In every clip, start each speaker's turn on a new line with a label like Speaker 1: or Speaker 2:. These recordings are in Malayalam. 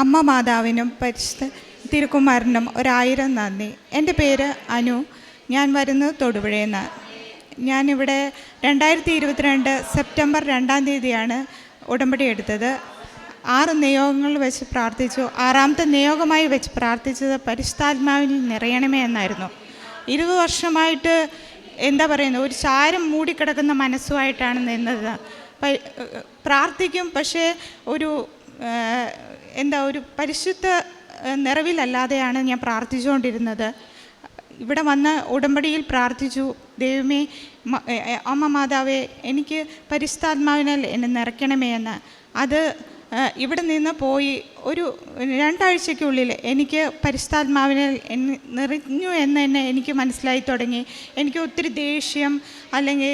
Speaker 1: അമ്മ മാതാവിനും പരിശുദ്ധ തിരുക്കുമാരനും ഒരായിരം നന്ദി. എന്റെ പേര് അനു. ഞാൻ വരുന്നത് തൊടുപുഴയിൽ നിന്ന്. ഞാനിവിടെ രണ്ടായിരത്തി ഇരുപത്തിരണ്ട് സെപ്റ്റംബർ രണ്ടാം തീയതിയാണ് ഉടമ്പടി എടുത്തത്. ആറ് നിയോഗങ്ങൾ വെച്ച് പ്രാർത്ഥിച്ചു. ആറാമത്തെ നിയോഗമായി വെച്ച് പ്രാർത്ഥിച്ചത് പരിശുദ്ധാത്മാവിൽ നിറയണമേ എന്നായിരുന്നു. ഇരുപത് വർഷമായിട്ട് എന്താ പറയുന്നത്? ഒരു ചാരം മൂടിക്കിടക്കുന്ന മനസ്സുമായിട്ടാണ് നിന്നത്. പ്രാർത്ഥിക്കും പക്ഷേ ഒരു എന്താ ഒരു പരിശുദ്ധ നിറവിലല്ലാതെയാണ് ഞാൻ പ്രാർത്ഥിച്ചുകൊണ്ടിരുന്നത്. ഇവിടെ വന്ന ഉടമ്പടിയിൽ പ്രാർത്ഥിച്ചു ദൈവമേ അമ്മ മാതാവേ എനിക്ക് പരിശുദ്ധാത്മാവിനാൽ എന്നെ നിറയ്ക്കണമേ എന്ന്. അത് ഇവിടെ നിന്ന് പോയി ഒരു രണ്ടാഴ്ചയ്ക്കുള്ളിൽ എനിക്ക് പരിശുദ്ധാത്മാവിനെ നിറഞ്ഞു എന്ന് തന്നെ എനിക്ക് മനസ്സിലായി തുടങ്ങി. എനിക്ക് ഒത്തിരി ദേഷ്യം അല്ലെങ്കിൽ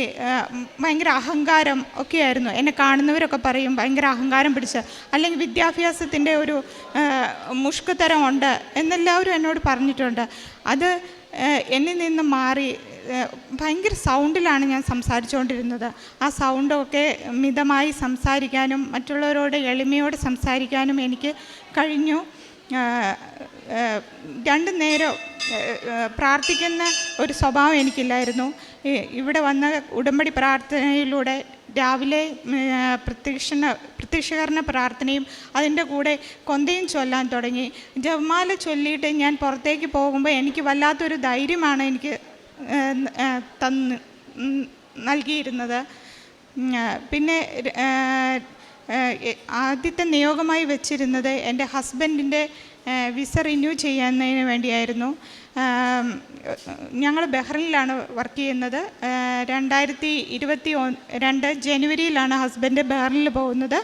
Speaker 1: ഭയങ്കര അഹങ്കാരം ഒക്കെയായിരുന്നു. എന്നെ കാണുന്നവരൊക്കെ പറയും ഭയങ്കര അഹങ്കാരം പിടിച്ച് അല്ലെങ്കിൽ വിദ്യാഭ്യാസത്തിന്റെ ഒരു മുഷ്കുതരം ഉണ്ട് എന്നെല്ലാവരും എന്നോട് പറഞ്ഞിട്ടുണ്ട്. അത് എന്നിൽ നിന്ന് മാറി ഭയങ്കര സൗണ്ടിലാണ് ഞാൻ സംസാരിച്ചുകൊണ്ടിരുന്നത് ആ സൗണ്ടൊക്കെ മിതമായി സംസാരിക്കാനും മറ്റുള്ളവരോട് എളിമയോട് സംസാരിക്കാനും എനിക്ക് കഴിഞ്ഞു. രണ്ട് നേരം പ്രാർത്ഥിക്കുന്ന ഒരു സ്വഭാവം എനിക്കില്ലായിരുന്നു. ഇവിടെ വന്ന ഉടമ്പടി പ്രാർത്ഥനയിലൂടെ രാവിലെ പ്രത്യക്ഷണ പ്രത്യക്ഷകരണ പ്രാർത്ഥനയും അതിന്റെ കൂടെ കൊന്തയും ചൊല്ലാൻ തുടങ്ങി. ജപമാല ചൊല്ലിയിട്ട് ഞാൻ പുറത്തേക്ക് പോകുമ്പോൾ എനിക്ക് വല്ലാത്തൊരു ധൈര്യമാണ് എനിക്ക് തന്ന് നൽകിയിരുന്നത്. പിന്നെ ആദ്യത്തെ നിയോഗമായി വെച്ചിരുന്നത് എന്റെ ഹസ്ബൻഡിന്റെ വിസ റിന്യൂ ചെയ്യുന്നതിന് വേണ്ടിയായിരുന്നു. ഞങ്ങൾ ബഹ്റിനിലാണ് വർക്ക് ചെയ്യുന്നത്. രണ്ടായിരത്തി ഇരുപത്തി രണ്ട് ജനുവരിയിലാണ് ഹസ്ബൻഡ് ബഹ്റിനിൽ പോകുന്നത്.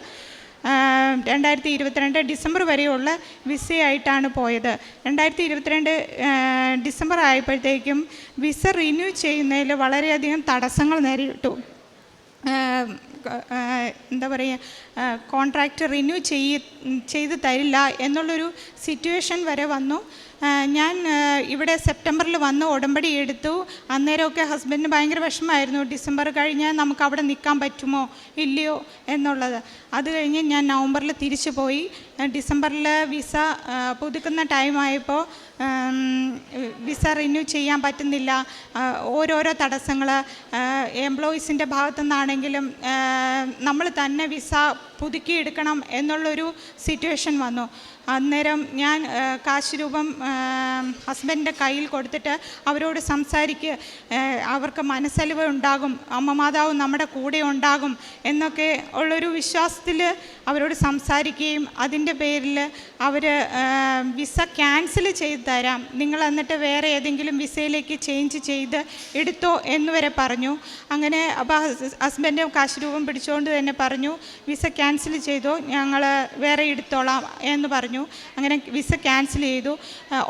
Speaker 1: രണ്ടായിരത്തി ഇരുപത്തിരണ്ട് ഡിസംബർ വരെയുള്ള വിസയായിട്ടാണ് പോയത്. രണ്ടായിരത്തി ഇരുപത്തിരണ്ട് ഡിസംബർ ആയപ്പോഴത്തേക്കും വിസ റിന്യൂ ചെയ്യുന്നതിൽ വളരെയധികം തടസ്സങ്ങൾ നേരിട്ടു. എന്താ പറയുക കോൺട്രാക്റ്റ് റിന്യൂ ചെയ്ത് തരില്ല എന്നുള്ളൊരു സിറ്റുവേഷൻ വരെ വന്നു. ഞാൻ ഇവിടെ സെപ്റ്റംബറിൽ വന്ന് ഉടമ്പടി എടുത്തു. അന്നേരമൊക്കെ ഹസ്ബൻഡിന് ഭയങ്കര വിഷമമായിരുന്നു. ഡിസംബർ കഴിഞ്ഞാൽ നമുക്ക് അവിടെ നിൽക്കാൻ പറ്റുമോ? ഇല്ലയോ? എന്നുള്ളത്. അത് കഴിഞ്ഞ് ഞാൻ നവംബറിൽ തിരിച്ചു പോയി. ഡിസംബറിൽ വിസ പുതുക്കുന്ന ടൈമായപ്പോൾ വിസ റിന്യൂ ചെയ്യാൻ പറ്റുന്നില്ല. ഓരോരോ തടസ്സങ്ങൾ എംപ്ലോയീസിന്റെ ഭാഗത്തു നിന്നാണെങ്കിലും നമ്മൾ തന്നെ വിസ പുതുക്കിയെടുക്കണം എന്നുള്ളൊരു സിറ്റുവേഷൻ വന്നു. അന്നേരം ഞാൻ കാശ് രൂപം ഹസ്ബൻഡിന്റെ കയ്യിൽ കൊടുത്തിട്ട് അവരോട് സംസാരിക്കുക അവർക്ക് മനസ്സലിവ് ഉണ്ടാകും അമ്മ മാതാവ് നമ്മുടെ കൂടെ ഉണ്ടാകും എന്നൊക്കെ ഉള്ളൊരു വിശ്വാസത്തിൽ അവരോട് സംസാരിക്കുകയും അതിന്റെ പേരിൽ അവർ വിസ ക്യാൻസൽ ചെയ്ത് തരാം. നിങ്ങൾ എന്നിട്ട് വേറെ ഏതെങ്കിലും വിസയിലേക്ക് ചേഞ്ച് ചെയ്ത് എടുത്തോ എന്ന് വരെ പറഞ്ഞു. അങ്ങനെ അപ്പോൾ ഹസ്ബൻഡ് കാശ് രൂപം പിടിച്ചുകൊണ്ട് തന്നെ പറഞ്ഞു വിസ ക്യാൻസൽ ചെയ്തു. ഞങ്ങൾ വേറെ എടുത്തോളാം എന്ന് പറഞ്ഞു. അങ്ങനെ വിസ ക്യാൻസൽ ചെയ്തു.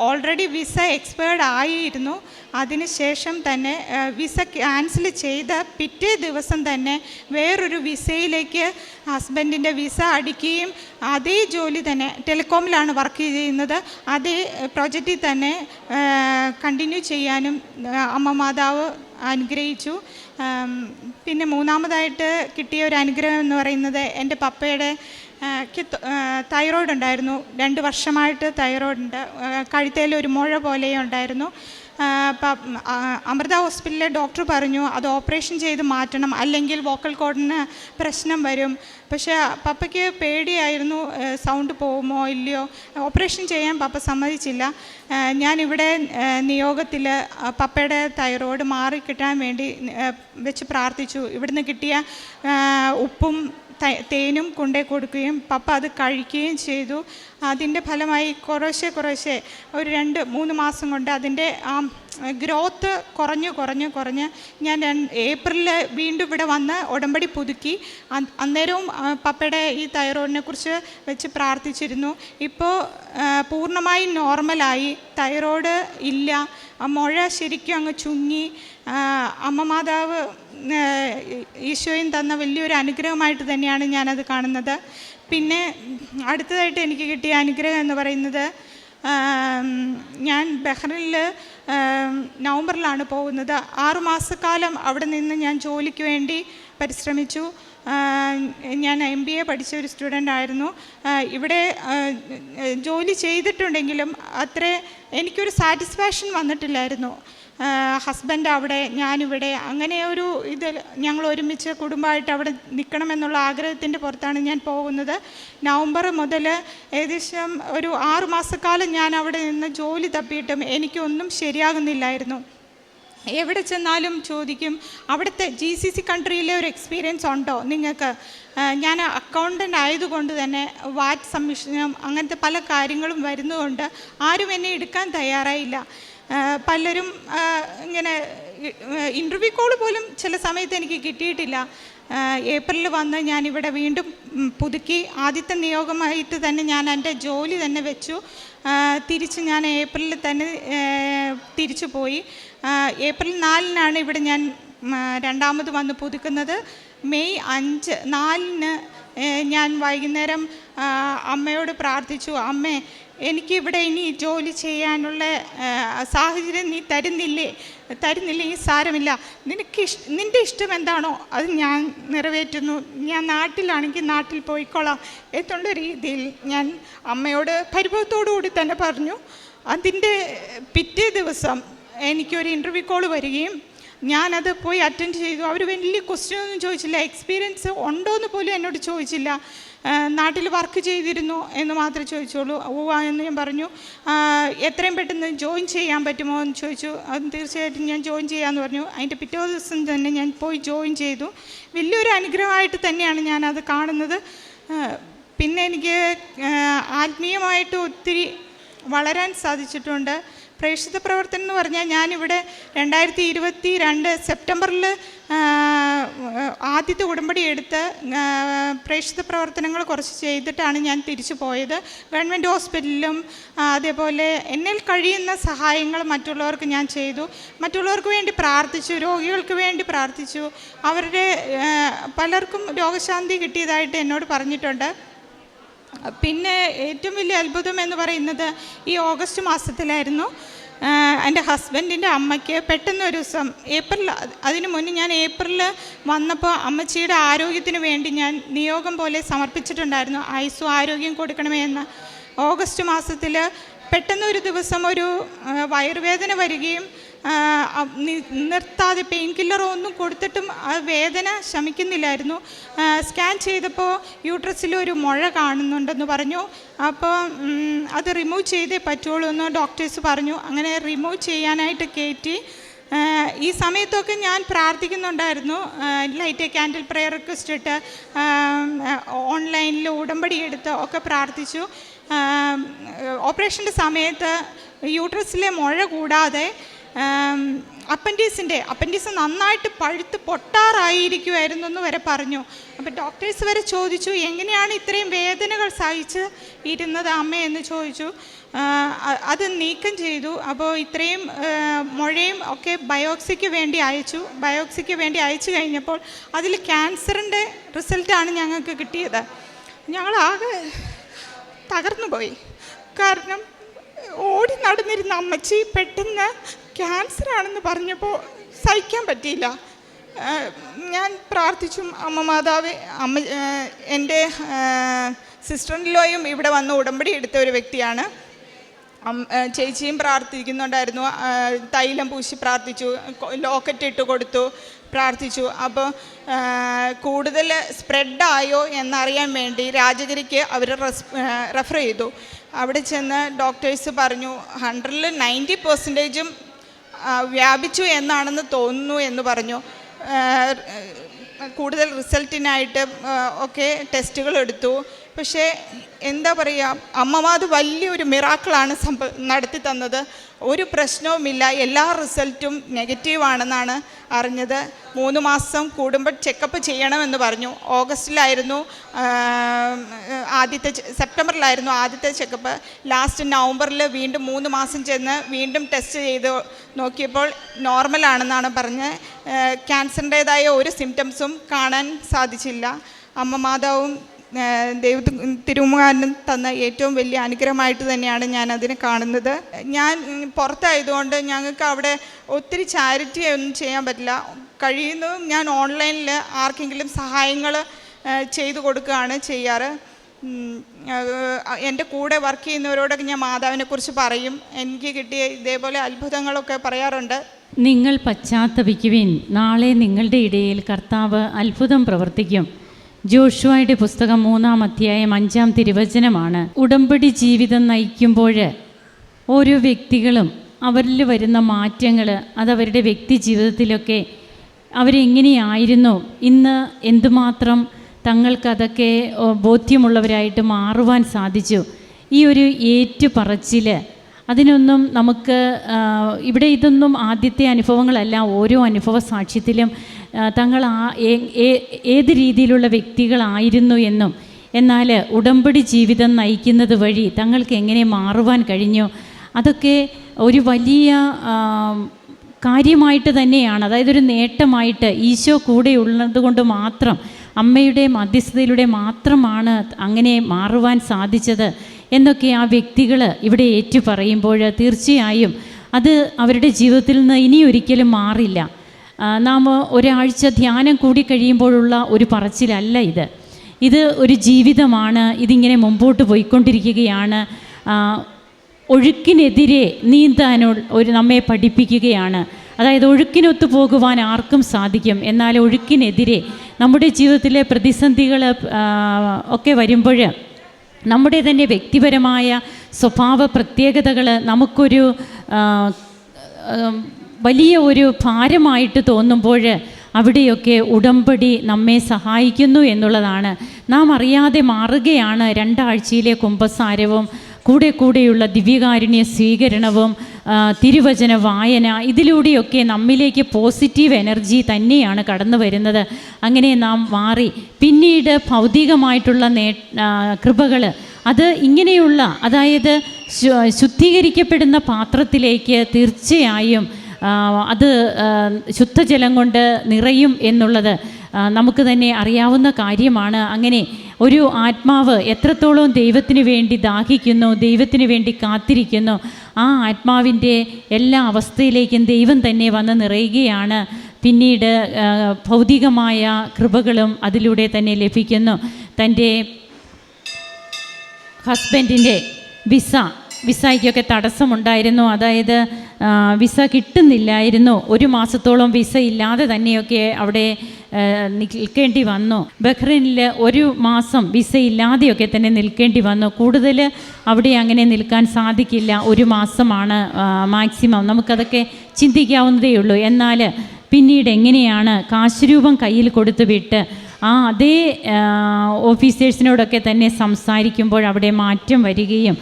Speaker 1: ഓൾറെഡി വിസ എക്സ്പയർഡ് ആയിരുന്നു. അതിനുശേഷം തന്നെ വിസ ക്യാൻസൽ ചെയ്ത പിറ്റേ ദിവസം തന്നെ വേറൊരു വിസയിലേക്ക് ഹസ്ബൻഡിന്റെ വിസ അടിക്കുകയും അതേ ജോലി തന്നെ ടെലികോമിലാണ് വർക്ക് ചെയ്യുന്നത്. അതേ പ്രൊജക്റ്റിൽ തന്നെ കണ്ടിന്യൂ ചെയ്യാനും അമ്മ മാതാവ് അനുഗ്രഹിച്ചു. പിന്നെ മൂന്നാമതായിട്ട് കിട്ടിയ ഒരു അനുഗ്രഹം എന്ന് പറയുന്നത് എന്റെ പപ്പയുടെ തൈറോയ്ഡ് ഉണ്ടായിരുന്നു. രണ്ട് വർഷമായിട്ട് തൈറോയ്ഡ് ഉണ്ട്. കഴുത്തേൽ ഒരു മുഴ പോലെയും ഉണ്ടായിരുന്നു. അമൃത ഹോസ്പിറ്റലിലെ ഡോക്ടർ പറഞ്ഞു അത് ഓപ്പറേഷൻ ചെയ്ത് മാറ്റണം അല്ലെങ്കിൽ വോക്കൽ കോഡിന് പ്രശ്നം വരും. പക്ഷേ പപ്പയ്ക്ക് പേടിയായിരുന്നു സൗണ്ട് പോകുമോ ഇല്ലയോ. ഓപ്പറേഷൻ ചെയ്യാൻ പപ്പ സമ്മതിച്ചില്ല. ഞാനിവിടെ നിയോഗത്തിൽ പപ്പയുടെ തൈറോയ്ഡ് മാറിക്കിട്ടാൻ വേണ്ടി വെച്ച് പ്രാർത്ഥിച്ചു. ഇവിടുന്ന് കിട്ടിയ ഉപ്പും തേനും കൊണ്ടേ കൊടുക്കുകയും പപ്പ അത് കഴിക്കുകയും ചെയ്തു. അതിന്റെ ഫലമായി കുറേശ്ശെ കുറേശ്ശെ ഒരു രണ്ട് മൂന്ന് മാസം കൊണ്ട് അതിന്റെ ആ ഗ്രോത്ത് കുറഞ്ഞു കുറഞ്ഞു കുറഞ്ഞ് ഞാൻ ഏപ്രിലിൽ വീണ്ടും ഇവിടെ വന്ന് ഉടമ്പടി പുതുക്കി. അന്നേരവും പപ്പയുടെ ഈ തൈറോയിഡിനെ കുറിച്ച് വെച്ച് പ്രാർത്ഥിച്ചിരുന്നു. ഇപ്പോൾ പൂർണമായും നോർമലായി. തൈറോയ്ഡ് ഇല്ല. മുഴ ശരിക്കും അങ്ങ് ചുങ്ങി. അമ്മ മാതാവ് ഈശോയും തന്ന വലിയൊരു അനുഗ്രഹമായിട്ട് തന്നെയാണ് ഞാനത് കാണുന്നത്. പിന്നെ അടുത്തതായിട്ട് എനിക്ക് കിട്ടിയ അനുഗ്രഹം എന്ന് പറയുന്നത് ഞാൻ ബഹ്റിനിൽ നവംബറിലാണ് പോകുന്നത്. ആറുമാസക്കാലം അവിടെ നിന്ന് ഞാൻ ജോലിക്ക് വേണ്ടി പരിശ്രമിച്ചു. ഞാൻ എം ബി എ പഠിച്ച ഒരു സ്റ്റുഡന്റ് ആയിരുന്നു. ഇവിടെ ജോലി ചെയ്തിട്ടുണ്ടെങ്കിലും അത്ര എനിക്കൊരു സാറ്റിസ്ഫാക്ഷൻ വന്നിട്ടില്ലായിരുന്നു. ഹസ്ബൻഡ് അവിടെ ഞാനിവിടെ അങ്ങനെ ഒരു ഇത് ഞങ്ങൾ ഒരുമിച്ച് കുടുംബമായിട്ട് അവിടെ നിൽക്കണമെന്നുള്ള ആഗ്രഹത്തിന്റെ പുറത്താണ് ഞാൻ പോകുന്നത്. നവംബർ മുതൽ ഏകദേശം ഒരു ആറുമാസക്കാലം ഞാൻ അവിടെ നിന്ന് ജോലി തപ്പിയിട്ടും എനിക്കൊന്നും ശരിയാകുന്നില്ലായിരുന്നു. എവിടെ ചെന്നാലും ചോദിക്കും അവിടുത്തെ ജി സി സി കൺട്രിയിലെ ഒരു എക്സ്പീരിയൻസ് ഉണ്ടോ നിങ്ങൾക്ക്? ഞാൻ അക്കൗണ്ടന്റ് ആയതുകൊണ്ട് തന്നെ വാറ്റ് സബ്മിഷനും അങ്ങനത്തെ പല കാര്യങ്ങളും വരുന്നതുകൊണ്ട് ആരും എന്നെ എടുക്കാൻ തയ്യാറായില്ല. പലരും ഇങ്ങനെ ഇന്റർവ്യൂ കോൾ പോലും ചില സമയത്ത് എനിക്ക് കിട്ടിയിട്ടില്ല. ഏപ്രിൽ വന്ന് ഞാനിവിടെ വീണ്ടും പുതുക്കി ആദ്യത്തെ നിയോഗമായിട്ട് തന്നെ ഞാൻ എന്റെ ജോലി തന്നെ വെച്ചു. തിരിച്ച് ഞാൻ ഏപ്രിലിൽ തന്നെ തിരിച്ചു പോയി. ഏപ്രിൽ നാലിനാണ് ഇവിടെ ഞാൻ രണ്ടാമത് വന്ന് പുതുക്കുന്നത്. മെയ് അഞ്ച് നാലിന് ഞാൻ വൈകുന്നേരം അമ്മയോട് പ്രാർത്ഥിച്ചു അമ്മേ എനിക്കിവിടെ ഇനി ജോലി ചെയ്യാനുള്ള സാഹചര്യം നീ തരുന്നില്ലേ? തരുന്നില്ലെങ്കിൽ സാരമില്ല. നിനക്ക് ഇഷ് നിന്റെ ഇഷ്ടം എന്താണോ അത് ഞാൻ നിറവേറ്റുന്നു. ഞാൻ നാട്ടിലാണെങ്കിൽ നാട്ടിൽ പോയിക്കോളാം എന്നുള്ള രീതിയിൽ ഞാൻ അമ്മയോട് പരിഭവത്തോടു കൂടി തന്നെ പറഞ്ഞു. അതിന്റെ പിറ്റേ ദിവസം എനിക്കൊരു ഇന്റർവ്യൂ കോൾ വരികയും ഞാനത് പോയി അറ്റൻഡ് ചെയ്തു. അവർ വലിയ ക്വസ്റ്റ്യൻ ഒന്നും ചോദിച്ചില്ല. എക്സ്പീരിയൻസ് ഉണ്ടോ എന്ന് പോലും എന്നോട് ചോദിച്ചില്ല. നാട്ടിൽ വർക്ക് ചെയ്തിരുന്നു എന്ന് മാത്രമേ ചോദിച്ചുള്ളൂ. ഓ എന്ന് ഞാൻ പറഞ്ഞു. എത്രയും പെട്ടെന്ന് ജോയിൻ ചെയ്യാൻ പറ്റുമോ? എന്ന് ചോദിച്ചു. അത് തീർച്ചയായിട്ടും ഞാൻ ജോയിൻ ചെയ്യാമെന്ന് പറഞ്ഞു. അതിന്റെ പിറ്റേ ദിവസം തന്നെ ഞാൻ പോയി ജോയിൻ ചെയ്തു. വലിയൊരു അനുഗ്രഹമായിട്ട് തന്നെയാണ് ഞാനത് കാണുന്നത്. പിന്നെ എനിക്ക് ആത്മീയമായിട്ട് ഒത്തിരി വളരാൻ സാധിച്ചിട്ടുണ്ട്. പ്രേക്ഷിത പ്രവർത്തനം എന്ന് പറഞ്ഞാൽ ഞാനിവിടെ രണ്ടായിരത്തി ഇരുപത്തി രണ്ട് സെപ്റ്റംബറിൽ ആദ്യത്തെ ഉടമ്പടി എടുത്ത് പ്രേക്ഷിത പ്രവർത്തനങ്ങൾ കുറച്ച് ചെയ്തിട്ടാണ് ഞാൻ തിരിച്ചു പോയത്. ഗവൺമെന്റ് ഹോസ്പിറ്റലിലും അതേപോലെ എന്നിൽ കഴിയുന്ന സഹായങ്ങൾ മറ്റുള്ളവർക്ക് ഞാൻ ചെയ്തു. മറ്റുള്ളവർക്ക് വേണ്ടി പ്രാർത്ഥിച്ചു രോഗികൾക്ക് വേണ്ടി പ്രാർത്ഥിച്ചു. അവരുടെ പലർക്കും രോഗശാന്തി കിട്ടിയതായിട്ട് എന്നോട് പറഞ്ഞിട്ടുണ്ട്. പിന്നെ ഏറ്റവും വലിയ അത്ഭുതം എന്ന് പറയുന്നത് ഈ ഓഗസ്റ്റ് മാസത്തിലായിരുന്നു. എന്റെ ഹസ്ബൻഡിന്റെ അമ്മയ്ക്ക് പെട്ടെന്ന് ഒരു ദിവസം ഏപ്രിൽ അതിന് മുന്നേ ഞാൻ ഏപ്രിൽ വന്നപ്പോൾ അമ്മച്ചിയുടെ ആരോഗ്യത്തിന് വേണ്ടി ഞാൻ നിയോഗം പോലെ സമർപ്പിച്ചിട്ടുണ്ടായിരുന്നു. ആയുസ്സും ആരോഗ്യം കൊടുക്കണമേ എന്ന്. ഓഗസ്റ്റ് മാസത്തിൽ പെട്ടെന്ന് ഒരു ദിവസം ഒരു വയറുവേദന വരികയും നിർത്താതെ പെയിൻ കില്ലറോ ഒന്നും കൊടുത്തിട്ടും ആ വേദന ശമിക്കുന്നില്ലായിരുന്നു. സ്കാൻ ചെയ്തപ്പോൾ യൂട്രസിൽ ഒരു മുഴ കാണുന്നുണ്ടെന്ന് പറഞ്ഞു. അപ്പോൾ അത് റിമൂവ് ചെയ്തേ പറ്റുള്ളൂ എന്ന് ഡോക്ടേഴ്സ് പറഞ്ഞു. അങ്ങനെ റിമൂവ് ചെയ്യാനായിട്ട് കയറ്റി ഈ സമയത്തൊക്കെ ഞാൻ പ്രാർത്ഥിക്കുന്നുണ്ടായിരുന്നു. ലൈറ്റ് ക്യാൻഡിൽ പ്രെയർ റിക്വസ്റ്റ് ഇട്ട് ഓൺലൈനിൽ ഉടമ്പടി എടുത്ത് ഒക്കെ പ്രാർത്ഥിച്ചു. ഓപ്പറേഷന്റെ സമയത്ത് യൂട്രസിലെ മുഴ കൂടാതെ അപ്പൻഡീസിന്റെ അപ്പൻഡീസ് നന്നായിട്ട് പഴുത്ത് പൊട്ടാറായിരിക്കുമായിരുന്നു എന്ന് വരെ പറഞ്ഞു. അപ്പം ഡോക്ടേഴ്സ് വരെ ചോദിച്ചു എങ്ങനെയാണ് ഇത്രയും വേദനകൾ സഹിച്ച് ഇരുന്നത് അമ്മ? എന്ന് ചോദിച്ചു. അത് നീക്കം ചെയ്തു. അപ്പോൾ ഇത്രയും മുഴയും ഒക്കെ ബയോപ്സിക്ക് വേണ്ടി അയച്ചു. ബയോപ്സിക്ക് വേണ്ടി അയച്ചു കഴിഞ്ഞപ്പോൾ അതിൽ ക്യാൻസറിന്റെ റിസൾട്ടാണ് ഞങ്ങൾക്ക് കിട്ടിയത്. ഞങ്ങളാകെ തകർന്നു പോയി കാരണം ഓടി നടന്നിരുന്ന അമ്മച്ചി പെട്ടെന്ന് ക്യാൻസർ ആണെന്ന് പറഞ്ഞപ്പോൾ സഹിക്കാൻ പറ്റിയില്ല. ഞാൻ പ്രാർത്ഥിച്ചു അമ്മ മാതാവ് അമ്മ എന്റെ സിസ്റ്ററിലോയും ഇവിടെ വന്ന് ഉടമ്പടി എടുത്ത ഒരു വ്യക്തിയാണ്. ചേച്ചിയും പ്രാർത്ഥിക്കുന്നുണ്ടായിരുന്നു. തൈലം പൂശി പ്രാർത്ഥിച്ചു ലോക്കറ്റ് ഇട്ട് കൊടുത്തു പ്രാർത്ഥിച്ചു. അപ്പോൾ കൂടുതൽ സ്പ്രെഡായോ എന്നറിയാൻ വേണ്ടി രാജഗിരിക്ക് അവർ റെഫർ ചെയ്തു. അവിടെ ചെന്ന് ഡോക്ടേഴ്സ് പറഞ്ഞു ഹൺഡ്രഡിൽ നയന്റി പെർസെന്റേജും വ്യാപിച്ചു എന്നാണെന്ന് തോന്നുന്നു എന്ന് പറഞ്ഞു. കൂടുതൽ റിസൾട്ടിനായിട്ട് ഒക്കെ ടെസ്റ്റുകൾ എടുത്തു. പക്ഷേ എന്താ പറയുക അമ്മമാത് വലിയൊരു മിറാക്കിളാണ് സംഭ നടത്തി തന്നത്. ഒരു പ്രശ്നവുമില്ല എല്ലാ റിസൾട്ടും നെഗറ്റീവാണെന്നാണ് അറിഞ്ഞത്. മൂന്ന് മാസം കൂടുമ്പോൾ ചെക്കപ്പ് ചെയ്യണമെന്ന് പറഞ്ഞു. ഓഗസ്റ്റിലായിരുന്നു ആദ്യത്തെ സെപ്റ്റംബറിലായിരുന്നു ആദ്യത്തെ ചെക്കപ്പ്. ലാസ്റ്റ് നവംബറിൽ വീണ്ടും മൂന്ന് മാസം ചെന്ന് വീണ്ടും ടെസ്റ്റ് ചെയ്ത് നോക്കിയപ്പോൾ നോർമലാണെന്നാണ് പറഞ്ഞ് ക്യാൻസറിന്റേതായ ഒരു സിംറ്റംസും കാണാൻ സാധിച്ചില്ല. അമ്മ മാതാവും ദൈവ തിരുമുഖാനും തന്ന ഏറ്റവും വലിയ അനുഗ്രഹമായിട്ട് തന്നെയാണ് ഞാൻ അതിനെ കാണുന്നത്. ഞാൻ പുറത്തായതുകൊണ്ട് ഞങ്ങൾക്ക് അവിടെ ഒത്തിരി ചാരിറ്റി ഒന്നും ചെയ്യാൻ പറ്റില്ല. കഴിയുന്നതും ഞാൻ ഓൺലൈനിൽ ആർക്കെങ്കിലും സഹായങ്ങൾ ചെയ്തു കൊടുക്കുകയാണ് ചെയ്യാറ്. എന്റെ കൂടെ വർക്ക് ചെയ്യുന്നവരോടൊക്കെ ഞാൻ മാതാവിനെക്കുറിച്ച് പറയും. എനിക്ക് കിട്ടിയ ഇതേപോലെ അത്ഭുതങ്ങളൊക്കെ പറയാറുണ്ട്.
Speaker 2: നിങ്ങൾ പശ്ചാത്തപിക്കുവിൻ. നാളെ നിങ്ങളുടെ ഇടയിൽ കർത്താവ് അത്ഭുതം പ്രവർത്തിക്കും. ജോഷുവയുടെ പുസ്തകം മൂന്നാം അധ്യായം അഞ്ചാം തിരുവചനമാണ്. ഉടമ്പടി ജീവിതം നയിക്കുമ്പോൾ ഓരോ വ്യക്തികളും അവരിൽ വരുന്ന മാറ്റങ്ങൾ അതവരുടെ വ്യക്തി ജീവിതത്തിലൊക്കെ അവരെങ്ങനെയായിരുന്നു ഇന്ന് എന്തുമാത്രം തങ്ങൾക്കതൊക്കെ ബോധ്യമുള്ളവരായിട്ട് മാറുവാൻ സാധിച്ചു. ഈ ഒരു ഏറ്റുപറച്ചിൽ അതിനൊന്നും നമുക്ക് ഇവിടെ ഇതൊന്നും ആദ്യത്തെ അനുഭവങ്ങളല്ല ഓരോ അനുഭവ സാക്ഷ്യത്തിലും തങ്ങൾ ആ ഏത് രീതിയിലുള്ള വ്യക്തികളായിരുന്നു എന്നും എന്നാൽ ഉടമ്പടി ജീവിതം നയിക്കുന്നത് വഴി തങ്ങൾക്ക് എങ്ങനെ മാറുവാൻ കഴിഞ്ഞു? അതൊക്കെ ഒരു വലിയ കാര്യമായിട്ട് തന്നെയാണ്. അതായത് ഒരു നേട്ടമായിട്ട് ഈശോ കൂടെ ഉള്ളത് കൊണ്ട് മാത്രം അമ്മയുടെ മധ്യസ്ഥതയിലൂടെ മാത്രമാണ് അങ്ങനെ മാറുവാൻ സാധിച്ചത് എന്നൊക്കെ ആ വ്യക്തികൾ ഇവിടെ ഏറ്റു പറയുമ്പോൾ തീർച്ചയായും അത് അവരുടെ ജീവിതത്തിൽ നിന്ന് ഇനി ഒരിക്കലും മാറില്ല. നാം ഒരാഴ്ച ധ്യാനം കൂടി കഴിയുമ്പോഴുള്ള ഒരു പറച്ചിലല്ല ഇത്. ഇത് ഒരു ജീവിതമാണ്. ഇതിങ്ങനെ മുമ്പോട്ട് പോയിക്കൊണ്ടിരിക്കുകയാണ്. ഒഴുക്കിനെതിരെ നീന്താനോ ഒരു നമ്മെ പഠിപ്പിക്കുകയാണ്. അതായത് ഒഴുക്കിനൊത്ത് പോകുവാൻ ആർക്കും സാധിക്കും. എന്നാൽ ഒഴുക്കിനെതിരെ നമ്മുടെ ജീവിതത്തിലെ പ്രതിസന്ധികൾ ഒക്കെ വരുമ്പോൾ നമ്മുടെ തന്നെ വ്യക്തിപരമായ സ്വഭാവ പ്രത്യേകതകൾ നമുക്കൊരു വലിയ ഒരു ഭാരമായിട്ട് തോന്നുമ്പോൾ അവിടെയൊക്കെ ഉടമ്പടി നമ്മെ സഹായിക്കുന്നു എന്നുള്ളതാണ്. നാം അറിയാതെ മാറുകയാണ് രണ്ടാഴ്ചയിലെ കുംഭസാരവും കൂടെ കൂടെയുള്ള ദിവ്യകാരുണ്യ സ്വീകരണവും തിരുവചന വായന ഇതിലൂടെയൊക്കെ നമ്മിലേക്ക് പോസിറ്റീവ് എനർജി തന്നെയാണ് കടന്നു വരുന്നത്. അങ്ങനെ നാം മാറി. പിന്നീട് ഭൗതികമായിട്ടുള്ള നേ കൃപകൾ അത് ഇങ്ങനെയുള്ള അതായത് ശുദ്ധീകരിക്കപ്പെടുന്ന പാത്രത്തിലേക്ക് തീർച്ചയായും അത് ശുദ്ധജലം കൊണ്ട് നിറയും എന്നുള്ളത് നമുക്ക് തന്നെ അറിയാവുന്ന കാര്യമാണ്. അങ്ങനെ ഒരു ആത്മാവ് എത്രത്തോളം ദൈവത്തിന് വേണ്ടി ദാഹിക്കുന്നു ദൈവത്തിന് വേണ്ടി കാത്തിരിക്കുന്നു ആ ആത്മാവിന്റെ എല്ലാ അവസ്ഥയിലേക്കും ദൈവം തന്നെ വന്ന് നിറയുകയാണ്. പിന്നീട് ഭൗതികമായ കൃപകളും അതിലൂടെ തന്നെ ലഭിക്കുന്നു. തന്റെ ഹസ്ബൻഡിന്റെ വിസ വിസയ്ക്കൊക്കെ തടസ്സമുണ്ടായിരുന്നു. അതായത് വിസ കിട്ടുന്നില്ലായിരുന്നു. ഒരു മാസത്തോളം വിസ ഇല്ലാതെ തന്നെയൊക്കെ അവിടെ നിൽക്കേണ്ടി വന്നു. ബഹ്റൈനിൽ ഒരു മാസം വിസ ഇല്ലാതെയൊക്കെ തന്നെ നിൽക്കേണ്ടി വന്നു. കൂടുതൽ അവിടെ അങ്ങനെ നിൽക്കാൻ സാധിക്കില്ല. ഒരു മാസമാണ് മാക്സിമം. നമുക്കതൊക്കെ ചിന്തിക്കാവുന്നതേ ഉള്ളൂ. എന്നാൽ പിന്നീട് എങ്ങനെയാണ് കാശുരൂപം കയ്യിൽ കൊടുത്തു വിട്ട് ആ അതേ ഓഫീസേഴ്സിനോടൊക്കെ തന്നെ സംസാരിക്കുമ്പോൾ അവിടെ മാറ്റം വരികയും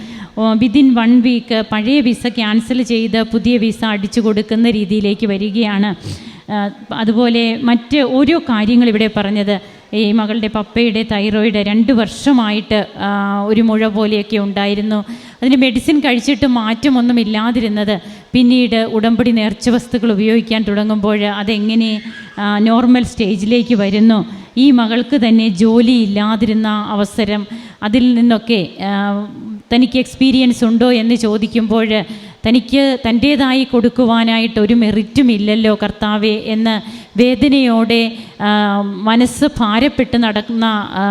Speaker 2: വിതിൻ വൺ വീക്ക് പഴയ വിസ ക്യാൻസൽ ചെയ്ത് പുതിയ വിസ അടിച്ചു കൊടുക്കുന്ന രീതിയിലേക്ക് വരികയാണ്. അതുപോലെ മറ്റ് ഓരോ കാര്യങ്ങൾ ഇവിടെ പറഞ്ഞത് ഈ മകളുടെ പപ്പയുടെ തൈറോയിഡ് രണ്ട് വർഷമായിട്ട് ഒരു മുഴ പോലെയൊക്കെ ഉണ്ടായിരുന്നു. അതിന് മെഡിസിൻ കഴിച്ചിട്ട് മാറ്റമൊന്നും ഇല്ലാതിരുന്നത്. പിന്നീട് ഉടമ്പടി നേർച്ച വസ്തുക്കൾ ഉപയോഗിക്കാൻ തുടങ്ങുമ്പോൾ അതെങ്ങനെ നോർമൽ സ്റ്റേജിലേക്ക് വരുന്നു? ഈ മകൾക്ക് തന്നെ ജോലി ഇല്ലാതിരുന്ന അവസരം അതിൽ നിന്നൊക്കെ തനിക്ക് എക്സ്പീരിയൻസ് ഉണ്ടോ എന്ന് ചോദിക്കുമ്പോൾ തനിക്ക് തന്റേതായി കൊടുക്കുവാനായിട്ട് ഒരു മെറിറ്റും ഇല്ലല്ലോ കർത്താവെ എന്ന് വേദനയോടെ മനസ്സ് ഭാരപ്പെട്ട് നടക്കുന്ന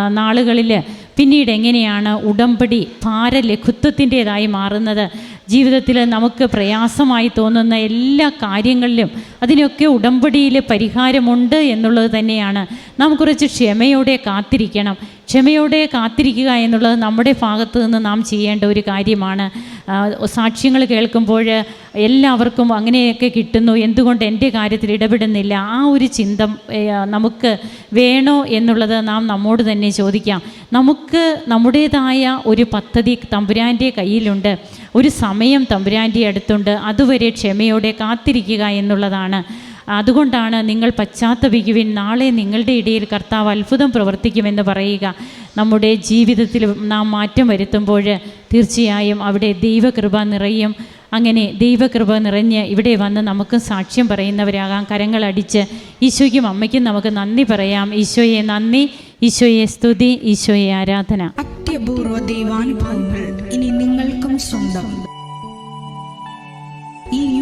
Speaker 2: നാളുകളിൽ പിന്നീട് എങ്ങനെയാണ് ഉടമ്പടി ഭാരലഘുത്വത്തിന്റേതായി മാറുന്നത്? ജീവിതത്തിൽ നമുക്ക് പ്രയാസമായി തോന്നുന്ന എല്ലാ കാര്യങ്ങളിലും അതിനൊക്കെ ഉടമ്പടിയിൽ പരിഹാരമുണ്ട് എന്നുള്ളത് തന്നെയാണ്. നാം കുറച്ച് ക്ഷമയോടെ കാത്തിരിക്കണം. ക്ഷമയോടെ കാത്തിരിക്കുക എന്നുള്ളത് നമ്മുടെ ഭാഗത്തു നിന്ന് നാം ചെയ്യേണ്ട ഒരു കാര്യമാണ്. സാക്ഷ്യങ്ങൾ കേൾക്കുമ്പോൾ എല്ലാവർക്കും അങ്ങനെയൊക്കെ കിട്ടുന്നു. എന്തുകൊണ്ട് എന്റെ കാര്യത്തിൽ ഇടപെടുന്നില്ല? ആ ഒരു ചിന്ത നമുക്ക് വേണോ എന്നുള്ളത് നാം നമ്മോട് തന്നെ ചോദിക്കാം. നമുക്ക് നമ്മുടേതായ ഒരു പദ്ധതി തമ്പുരാന്റെ കയ്യിലുണ്ട്. ഒരു സമയം തമ്പുരാന്റെ അടുത്തുണ്ട്. അതുവരെ ക്ഷമയോടെ കാത്തിരിക്കുക എന്നുള്ളതാണ്. അതുകൊണ്ടാണ് നിങ്ങൾ പശ്ചാത്തപിക്കുവിൻ. നാളെ നിങ്ങളുടെ ഇടയിൽ കർത്താവ് അത്ഭുതം പ്രവർത്തിക്കുമെന്ന് പറയുക. നമ്മുടെ ജീവിതത്തിൽ നാം മാറ്റം വരുത്തുമ്പോൾ തീർച്ചയായും അവിടെ ദൈവകൃപ നിറയും. അങ്ങനെ ദൈവകൃപ നിറഞ്ഞ് ഇവിടെ വന്ന് നമുക്ക് സാക്ഷ്യം പറയുന്നവരാകാം. കരങ്ങളടിച്ച് ഈശോയ്ക്കും അമ്മയ്ക്കും നമുക്ക് നന്ദി പറയാം. ഈശോയെ നന്ദി. ഈശോയെ സ്തുതി. ഈശോയെ ആരാധന.
Speaker 3: അത്യപൂർവ ദൈവാനുഭവങ്ങൾ ഇനി നിങ്ങൾക്കും സ്വന്തം. ഈ